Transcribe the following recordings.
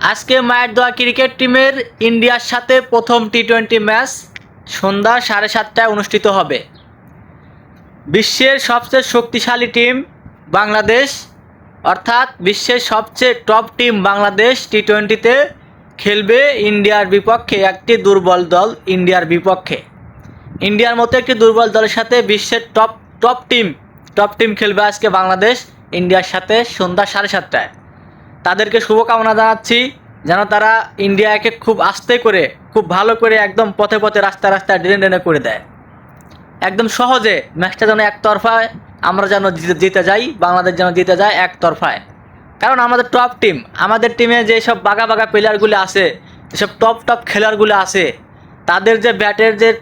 আজকে মায়ের দোয়া ক্রিকেট টিমের ইন্ডিয়ার সাথে প্রথম টি টোয়েন্টি ম্যাচ সন্ধ্যা সাড়ে সাতটায় অনুষ্ঠিত হবে। বিশ্বের সবচেয়ে শক্তিশালী টিম বাংলাদেশ, অর্থাৎ বিশ্বের সবচেয়ে টপ টিম বাংলাদেশ টি টোয়েন্টিতে খেলবে ইন্ডিয়ার বিপক্ষে একটি দুর্বল দল ইন্ডিয়ার বিপক্ষে। ইন্ডিয়ার মতো একটি দুর্বল দলের সাথে বিশ্বের top top team top team খেলবে আজকে বাংলাদেশ ইন্ডিয়ার সাথে সন্ধ্যা সাড়ে সাতটায়। তাদেরকে শুভকামনা জানাচ্ছি, যেন তারা ইন্ডিয়াকে খুব আস্তে করে, খুব ভালো করে একদম পথে পথে রাস্তা রাস্তায় ডেনে ডেনে করে দেয়। একদম সহজে ম্যাচটা যেন একতরফায় আমরা যেন জিতে- জিতে যাই, বাংলাদেশ যেন জিতে যায় একতরফায়। কারণ আমাদের টপ টিম আমাদের টিমে যেসব বাঘা বাঘা প্লেয়ারগুলো আছে, যেসব টপ টপ খেলোয়াড়গুলো আছে, তাদের যে ব্যাটের যে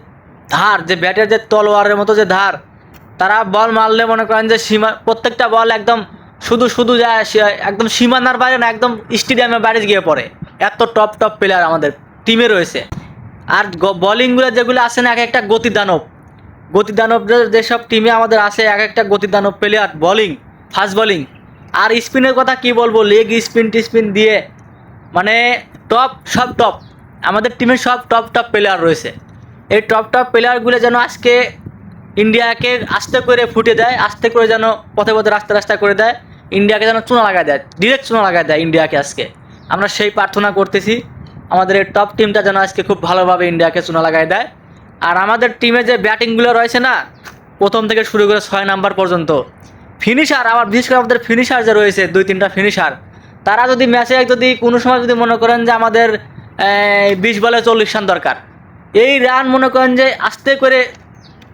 ধার, যে ব্যাটের যে তলোয়ারের মতো যে ধার, তারা বল মারলে মনে করেন যে সীমা, প্রত্যেকটা বল একদম শুধু শুধু যায় একদম সীমানার বাইরে না, একদম স্টেডিয়ামের বাইরে গিয়ে পড়ে। এত টপ টপ প্লেয়ার আমাদের টিমে রয়েছে। আর বলিংগুলো যেগুলো আছে না এক একটা গতি দানব গতি দানব যেসব টিমে আমাদের আছে এক একটা গতি দানব প্লেয়ার বলিং ফাস্ট বলিং আর স্পিনের কথা কি বলব? লেগ স্পিন টিস্পিন দিয়ে মানে টপ সব টপ আমাদের টিমে সব টপ টপ প্লেয়ার রয়েছে। এই টপ টপ প্লেয়ারগুলো যেন আজকে ইন্ডিয়াকে আস্তে করে ফুটে দেয়, আস্তে করে যেন পথে পথে রাস্তা রাস্তা করে দেয়, ইন্ডিয়াকে যেন চুনা লাগায় দেয় ডিরেক্ট চুনা লাগায় দেয় ইন্ডিয়াকে আজকে। আমরা সেই প্রার্থনা করতেছি, আমাদের এই টপ টিমটা যেন আজকে খুব ভালোভাবে ইন্ডিয়াকে চুনা লাগায় দেয়। আর আমাদের টিমে যে ব্যাটিংগুলো রয়েছে না, প্রথম থেকে শুরু করে ছয় নাম্বার পর্যন্ত ফিনিশার আবার বিশেষ করে আমাদের ফিনিশার যে রয়েছে, দুই তিনটা ফিনিশার তারা যদি ম্যাচে যদি কোনো সময় যদি মনে করেন যে আমাদের বিশ বলে চল্লিশ রান দরকার, এই রান মনে করেন যে আস্তে করে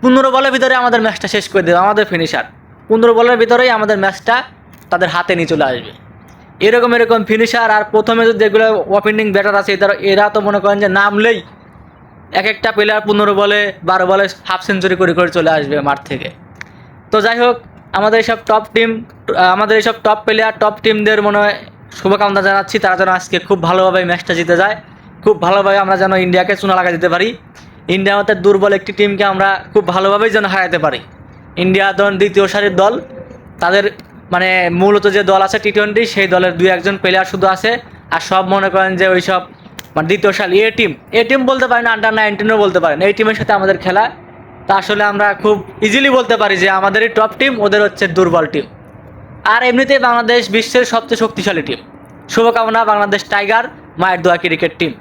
পনেরো বলের ভিতরে আমাদের ম্যাচটা শেষ করে দেবে, আমাদের ফিনিশার পনেরো বলের ভিতরেই আমাদের ম্যাচটা তাদের হাতে নিয়ে চলে আসবে। এরকম এরকম ফিনিশার আর প্রথমে যদি যেগুলো ওপেনিং ব্যাটার আছে এরা এরা তো মনে করেন যে নামলেই এক একটা প্লেয়ার পনেরো বলে, বারো বলে হাফ সেঞ্চুরি করে করে চলে আসবে মাঠ থেকে। তো যাই হোক, আমাদের এইসব টপ টিম আমাদের এইসব টপ প্লেয়ার টপ টিমদের মনে হয় শুভকামনা জানাচ্ছি। তারা যেন আজকে খুব ভালোভাবে ম্যাচটা জিতে যায়। খুব ভালোভাবে আমরা যেন ইন্ডিয়াকে চুনা লাগা দিতে পারি। ইন্ডিয়া আমাদের দুর্বল একটি টিমকে আমরা খুব ভালোভাবেই যেন হারাতে পারি। ইন্ডিয়া ধরুন দ্বিতীয় সারির দল, তাদের মানে মূলত যে দল আছে টি টোয়েন্টি সেই দলের দুই একজন প্লেয়ার শুধু আছে, আর সব মনে করেন যে ওই সব মানে দ্বিতীয় সাল এ টিম এ টিম বলতে পারেন আন্ডার নাইনটিনও বলতে পারেন। এই টিমের সাথে আমাদের খেলা, তা আসলে আমরা খুব ইজিলি বলতে পারি যে আমাদেরই টপ টিম ওদের হচ্ছে দুর্বল টিম আর এমনিতেই বাংলাদেশ বিশ্বের সবচেয়ে শক্তিশালী টিম শুভকামনা, বাংলাদেশ টাইগার মায়ের দোয়া ক্রিকেট টিম